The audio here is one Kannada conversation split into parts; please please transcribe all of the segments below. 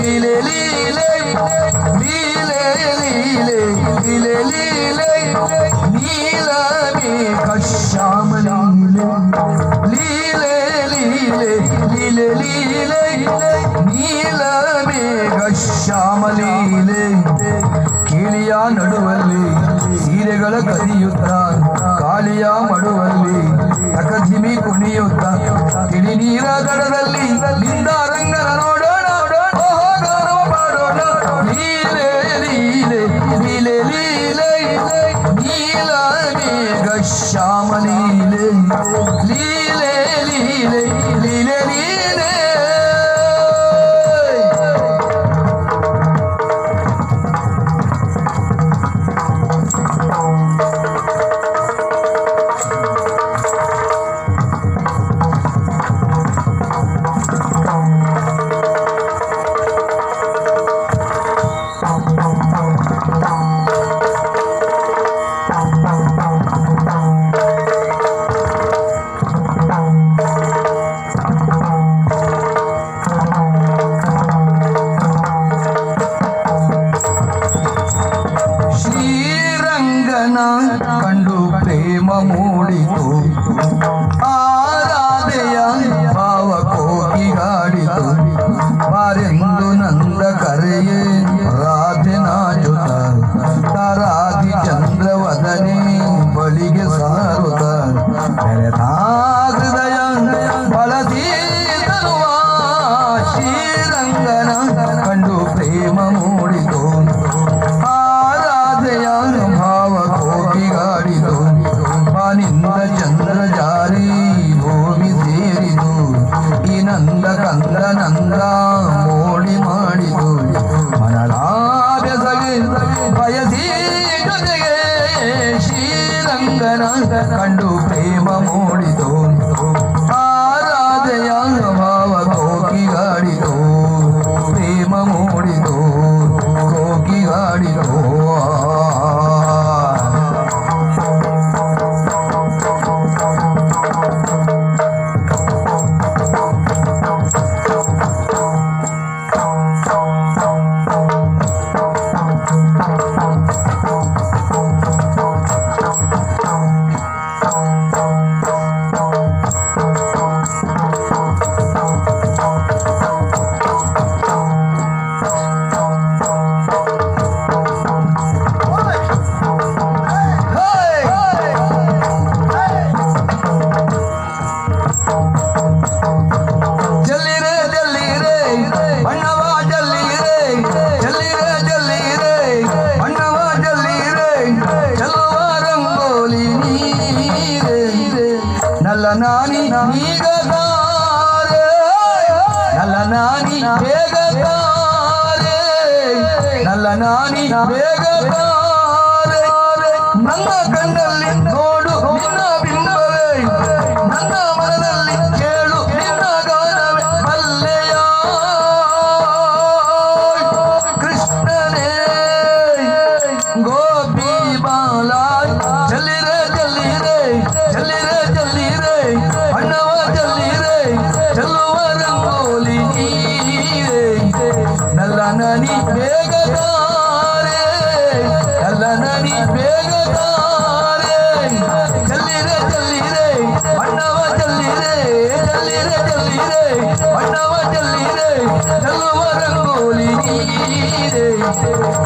லீலே லீலே லீலே லீலே லீலே லீலே நீலாமே கஷாம லீலே லீலே லீலே லீலே லீலே நீலாமே கஷாம லீலே கீழியா நடுவல்லி ಸೀರೆಗಳ ಕದಿಯುತ್ತ ಕಾಳಿಯ ಮಡುವಲ್ಲಿ ಅಕಜಿಮಿ ಕುಣಿಯುತ್ತ ತಿಳಿ ನೀರ ದಡದಲ್ಲಿ ನಿಂದಾರ ಕಂಡು ಪ್ರೇಮ ಮೂಡಿತು. ಆರಾಧೆಯ ಭಾವ ಕೋಕಿಗಾಡಿತು ನಲ್ಲ ನಾನಿ ಹೀಗದಾರೆ ನಲ್ಲ ನಾನಿ ಬೇಗದಾರೆ. ನಲ್ಲ ನಾನಿ ಬೇಗದಾರೆ. ನನ್ನ ಕಣ್ಣಲ್ಲಿ ನೋಡು ನಿನ್ನ ಬಿಂಬವೇ. ನನ್ನ ಮನದಲ್ಲಿ ಕೇಳು ನಿನ್ನ ಗಾನವೇ. ಮಲ್ಲೆಯ ಕೃಷ್ಣನೇ. ಗೋಪಿ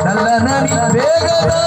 చల్లని వేగదా